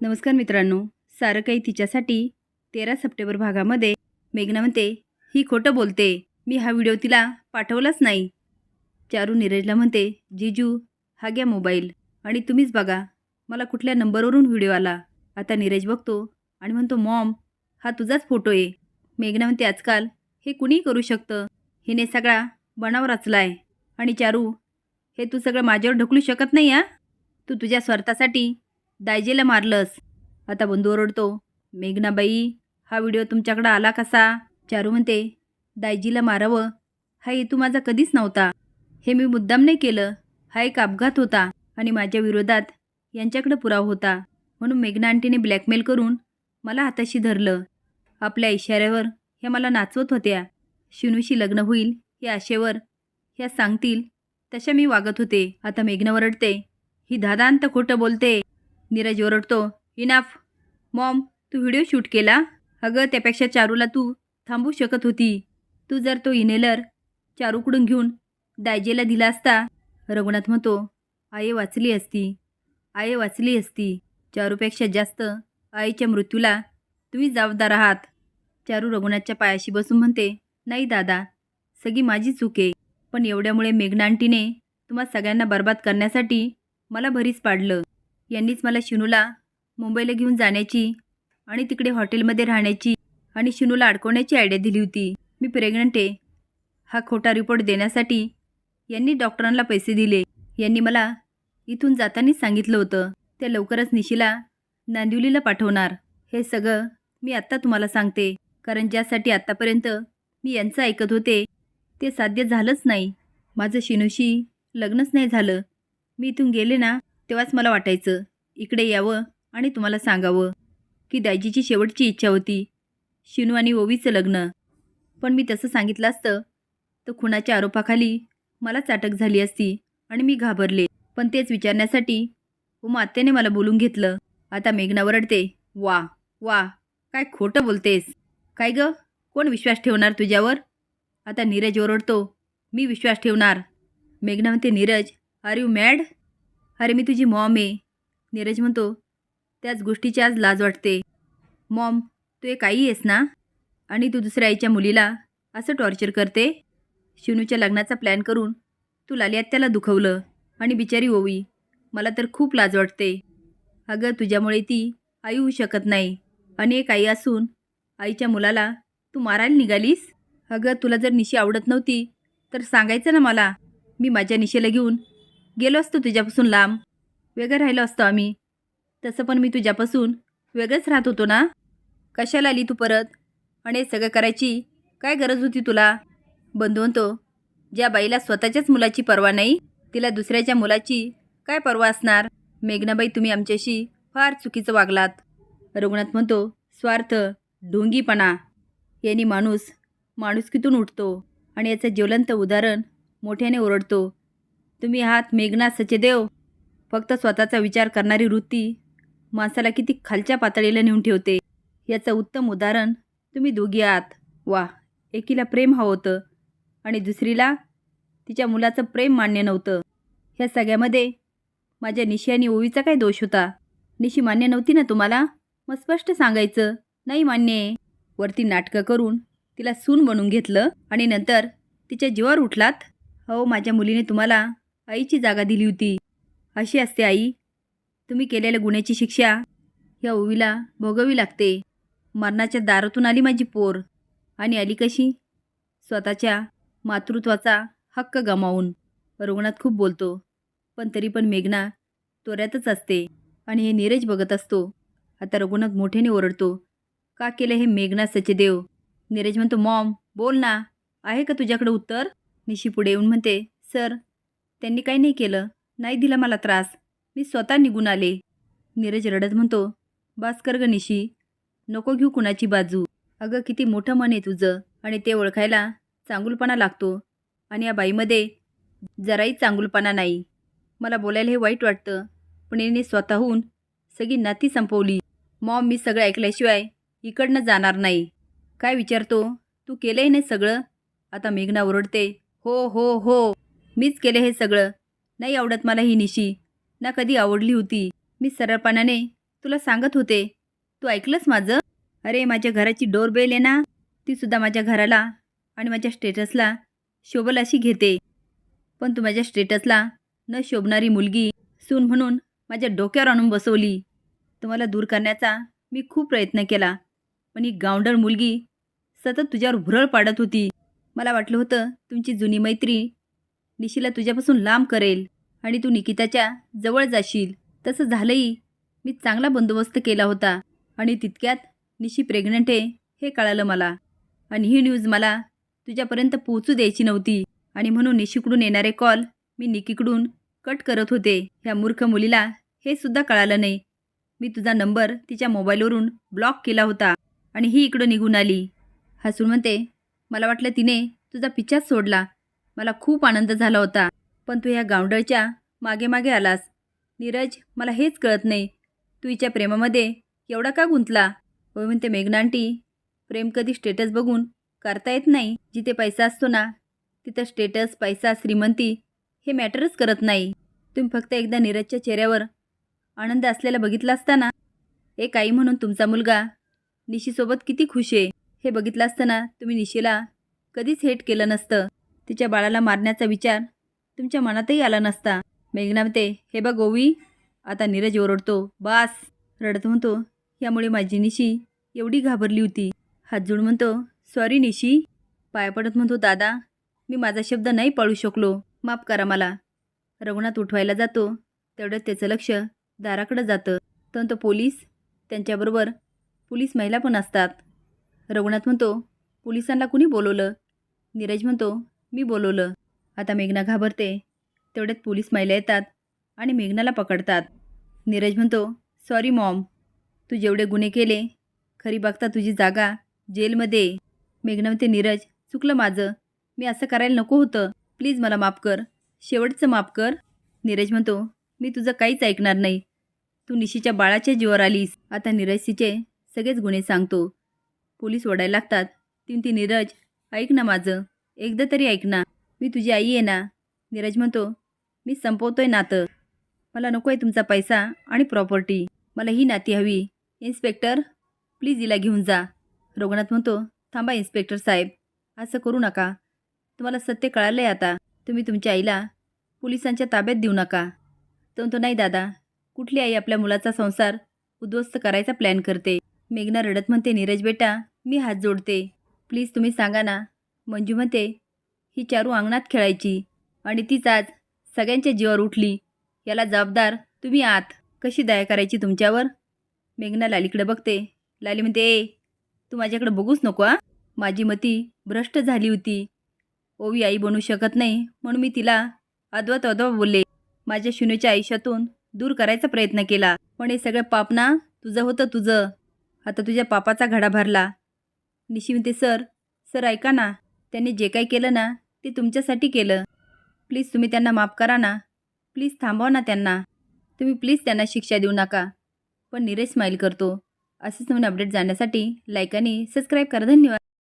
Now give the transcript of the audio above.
नमस्कार मित्रांनो. सारं काही तिच्यासाठी तेरा सप्टेंबर भागामध्ये मेघना म्हणते ही खोटं बोलते. मी हा व्हिडिओ तिला पाठवलाच नाही. चारू नीरजला म्हणते जीजू हा घ्या मोबाईल आणि तुम्हीच बघा. मला कुठल्या नंबरवरून व्हिडिओ आला? आता नीरज बघतो आणि म्हणतो मॉम हा तुझाच फोटो आहे. मेघना म्हणते आजकाल हे कुणीही करू शकतं? हिने सगळा बनाव रचलाय. आणि चारू हे तू सगळं माझ्यावर ढकलू शकत नाही हा? तू तुझ्या स्वार्थासाठी दायजेला मारलंस. आता बंधू ओरडतो मेघनाबाई हा व्हिडिओ तुमच्याकडं आला कसा? चारू म्हणते दायजीला मारावं? हा हेतू माझा कधीच नव्हता. हे मी मुद्दाम नाही केलं. हा एक अपघात होता आणि माझ्या विरोधात यांच्याकडे पुरावा होता. म्हणून मेघना आंटीने ब्लॅकमेल करून मला हाताशी धरलं. आपल्या इशाऱ्यावर ह्या मला नाचवत होत्या. शिनूशी लग्न होईल या आशेवर ह्या सांगतील तशा मी वागत होते. आता मेघना ओरडते ही दादांत खोटं बोलते. नीरज ओरडतो इनाफ मॉम तू व्हिडिओ शूट केला? अगं त्यापेक्षा चारूला तू थांबू शकत होती. तू जर तो इनेलर चारूकडून घेऊन दायजेला दिला असता? रघुनाथ म्हणतो आई वाचली असती. आई वाचली असती. चारूपेक्षा जास्त आईच्या मृत्यूला तुम्ही जबाबदार आहात. चारू रघुनाथच्या पायाशी बसून म्हणते नाही दादा सगळी माझी चूक आहे. पण एवढ्यामुळे मेघना आंटीने तुम्हा सगळ्यांना बर्बाद करण्यासाठी मला भरीस पाडलं. यांनीच मला शिनूला मुंबईला घेऊन जाण्याची आणि तिकडे हॉटेलमध्ये राहण्याची आणि शिनूला अडकवण्याची आयडिया दिली होती. मी प्रेग्नंट आहे. हा खोटा रिपोर्ट देण्यासाठी यांनी डॉक्टरांना पैसे दिले. यांनी मला इथून जातानाच सांगितलं होतं. त्या लवकरच निशीला नांदिवलीला पाठवणार. हे सगळं मी आत्ता तुम्हाला सांगते. कारण ज्यासाठी आत्तापर्यंत मी यांचं ऐकत होते ते साध्य झालंच नाही. माझं शिनूशी लग्नच नाही झालं. मी इथून गेले ना तेव्हाच मला वाटायचं इकडे यावं आणि तुम्हाला सांगावं की दाजीची शेवटची इच्छा होती शिनू आणि ओवीचं लग्न. पण मी तसं सांगितलं असतं तर खुणाच्या आरोपाखाली मलाच अटक झाली असती आणि मी घाबरले. पण तेच विचारण्यासाठी उमा आत्याने मला बोलून घेतलं आता मेघना वरडते वा वा काय खोटं बोलतेस. काय ग? कोण विश्वास ठेवणार तुझ्यावर? आता नीरज ओरडतो मी विश्वास ठेवणार. मेघना म्हणते नीरज आर यू मॅड अरे मी तुझी मॉम आहे. नीरज म्हणतो त्याच गोष्टीची आज लाज वाटते. मॉम तू एक आई आहेस ना? आणि तू दुसऱ्या आईच्या मुलीला असं टॉर्चर करते? शिनूच्या लग्नाचा प्लॅन करून तू लाली दुखवलं आणि बिचारी ओवी. मला तर खूप लाज वाटते. अगं तुझ्यामुळे ती आई होऊ शकत नाही आणि एक आई असून आईच्या मुलाला तू मारायला निघालीस? अगं तुला जर निशी आवडत नव्हती तर सांगायचं ना मला. मी माझ्या निशेला घेऊन गेलो असतो तुझ्यापासून लांब. वेगळं राहिलो असतो आम्ही. तसं पण मी तुझ्यापासून वेगळंच राहत होतो ना? कशाला आली तू परत? आणि सगळं करायची काय गरज होती तुला? बंधू म्हणतो ज्या बाईला स्वतःच्याच मुलाची पर्वा नाही तिला दुसऱ्याच्या मुलाची काय पर्वा असणार? मेघनाबाई तुम्ही आमच्याशी फार चुकीचं वागलात. रघुनाथ म्हणतो स्वार्थ ढोंगीपणा. यांनी माणूस माणुसकीतून उठतो आणि याचं ज्वलंत उदाहरण मोठ्याने ओरडतो. तुम्ही आहात मेघना सचदेव. फक्त स्वतःचा विचार करणारी वृत्ती माणसाला किती खालच्या पातळीला नेऊन ठेवते. याचं उत्तम उदाहरण तुम्ही दोघी आहात. वा एकीला प्रेम हवं होतं आणि दुसरीला तिच्या मुलाचं प्रेम मान्य नव्हतं. ह्या सगळ्यामध्ये माझ्या निशी आणि ओवीचा काय दोष होता? निशी मान्य नव्हती ना तुम्हाला? मग स्पष्ट सांगायचं नाही मान्य आहे. वरती नाटकं करून तिला सून बनवून घेतलं आणि नंतर तिच्या जीवावर उठलात हो माझ्या मुलीने तुम्हाला आईची जागा दिली होती. अशी असते आई. तुम्ही केलेल्या गुन्ह्याची शिक्षा ह्या ओवीला भोगावी लागते. मरणाच्या दारातून आली माझी पोर. आणि आली कशी? स्वतःच्या मातृत्वाचा हक्क गमावून. रुग्णात खूप बोलतो. पण तरी पण मेघना तोऱ्यातच असते. आणि हे नीरज बघत असतो. आता रघुनाथ मोठ्याने ओरडतो. का केलं हे मेघना सचदेव? नीरज म्हणतो मॉम बोल ना. आहे का तुझ्याकडे उत्तर? निशी पुढे येऊन म्हणते सर त्यांनी काही नाही केलं. नाही दिला मला त्रास. मी स्वतः निघून आले. नीरज रडत म्हणतो बास कर ग निशी नको घेऊ कुणाची बाजू. अगं किती मोठं मन आहे तुझं. आणि ते ओळखायला चांगुलपणा लागतो. आणि या बाईमध्ये जराही चांगुलपणा नाही. मला बोलायला हे वाईट वाटतं पण हिने स्वतःहून सगळी नाती संपवली. मॉम मी सगळं ऐकल्याशिवाय इकडनं जाणार नाही. काय विचारतो? तू केलंय नाही सगळं? आता मेघना ओरडते हो हो हो. मीच केलं हे सगळं. नाही आवडत मला ही निशी. ना कधी आवडली होती. मी सरळपणाने तुला सांगत होते. तू ऐकलंस माझं? अरे माझ्या घराची डोरबेल आहे ना. ती सुद्धा माझ्या घराला आणि माझ्या स्टेटसला शोभल अशी घेते. पण तू माझ्या स्टेटसला न शोभणारी मुलगी सून म्हणून माझ्या डोक्यावर आणून बसवली. तुम्हाला दूर करण्याचा मी खूप प्रयत्न केला. पण ही गावंडळ मुलगी सतत तुझ्यावर भुरळ पाडत होती. मला वाटलं होतं तुमची जुनी मैत्री निशीला तुझ्यापासून लांब करेल आणि तू निकिताच्या जवळ जाशील. तसं झालंही मी चांगला बंदोबस्त केला होता आणि तितक्यात निशी प्रेग्नंट आहे हे कळालं मला. आणि ही न्यूज मला तुझ्यापर्यंत पोहोचू द्यायची नव्हती आणि म्हणून निशीकडून येणारे कॉल मी निकीकडून कट करत होते. ह्या मूर्ख मुलीला हे सुद्धा कळालं नाही. मी तुझा नंबर तिच्या मोबाईलवरून ब्लॉक केला होता आणि ही इकडं निघून आली. हसून म्हणते मला वाटलं तिने तुझा पिच्छाच सोडला. मला खूप आनंद झाला होता. पण तू ह्या गावंडळच्या मागे मागे आलास. नीरज मला हेच कळत नाही. तू हिच्या प्रेमामध्ये एवढा का गुंतला? होय म्हणते मेघनांटी प्रेम कधी स्टेटस बघून करता येत नाही. जिथे पैसा असतो ना तिथं स्टेटस पैसा श्रीमंती हे मॅटरच करत नाही. तुम्ही फक्त एकदा नीरजच्या चेहऱ्यावर आनंद असलेला बघितला असताना एक आई म्हणून तुमचा मुलगा निशीसोबत किती खुश आहे. हे बघितलं असताना तुम्ही निशीला कधीच हेट केलं नसतं. तिच्या बाळाला मारण्याचा विचार तुमच्या मनातही आला नसता. मेघना म्हणते हे बघ ओवी आता नीरज ओरडतो. बास. रडत म्हणतो यामुळे माझी निशी एवढी घाबरली होती. हात जोड म्हणतो सॉरी निशी. पाय पडत म्हणतो दादा मी माझा शब्द नाही पाळू शकलो. माफ करा मला. रघुनाथ उठवायला जातो. तेवढंच त्याचं लक्ष दाराकडं जातं. तर तो पोलीस? त्यांच्याबरोबर पोलीस महिला पण असतात. रघुनाथ म्हणतो पोलिसांना कुणी बोलवलं? नीरज म्हणतो मी बोलवलं. आता मेघना घाबरते. तेवढ्यात पोलीस महिला येतात आणि मेघनाला पकडतात. नीरज म्हणतो सॉरी मॉम. तू जेवढे गुन्हे केले खरी बघता तुझी जागा जेलमध्ये. मेघना म्हणते नीरज चुकलं माझं. मी असं करायला नको होतं. प्लीज मला माफ कर. शेवटचं माफ कर. नीरज म्हणतो मी तुझं काहीच ऐकणार नाही. तू निशीच्या बाळाच्या जीवावर आलीस. आता नीरजसीचे सगळेच गुन्हे सांगतो. पोलीस ओढायला लागतात. तीन ती नीरज ऐक ना माझं. एकदा तरी ऐक ना मी तुझी आई आहे ना. नीरज म्हणतो मी संपवतोय नातं. मला नको आहे तुमचा पैसा आणि प्रॉपर्टी मला ही नाती हवी. इन्स्पेक्टर प्लीज हिला घेऊन जा. रघुनाथ म्हणतो थांबा इन्स्पेक्टर साहेब असं करू नका. तुम्हाला सत्य कळालं आहे आता. तुम्ही तुमच्या आईला पोलिसांच्या ताब्यात देऊ नका. तो नाही दादा. कुठली आई आपल्या मुलाचा संसार उद्ध्वस्त करायचा प्लॅन करते? मेघना रडत म्हणते नीरज बेटा मी हात जोडते. प्लीज तुम्ही सांगा ना मंजू म्हणते ही चारू अंगणात खेळायची आणि तीच आज सगळ्यांच्या जीवावर उठली. याला जबाबदार तुम्ही आत कशी दया करायची तुमच्यावर? मेघना लालीकडे बघते. लाली म्हणते ए तू माझ्याकडे बघूच नको आ माझी मती भ्रष्ट झाली होती. ओवी आई बनू शकत नाही म्हणून मी तिला अद्वत अद्वा बोलले. माझ्या शून्यच्या आयुष्यातून दूर करायचा प्रयत्न केला. पण हे सगळं पाप ना तुझं होतं तुझं. आता तुझ्या पापाचा घडा भरला. निशी म्हणते सर सर ऐका ना. त्यांनी जे काही केलं ना ते तुमच्यासाठी केलं. प्लीज तुम्ही त्यांना माफ करा ना. प्लीज थांबवा ना त्यांना. तुम्ही प्लीज त्यांना शिक्षा देऊ नका. पण नीरज स्माईल करतो. असेच नवीन अपडेट जाण्यासाठी लाईक आणि सबस्क्राईब करा. धन्यवाद.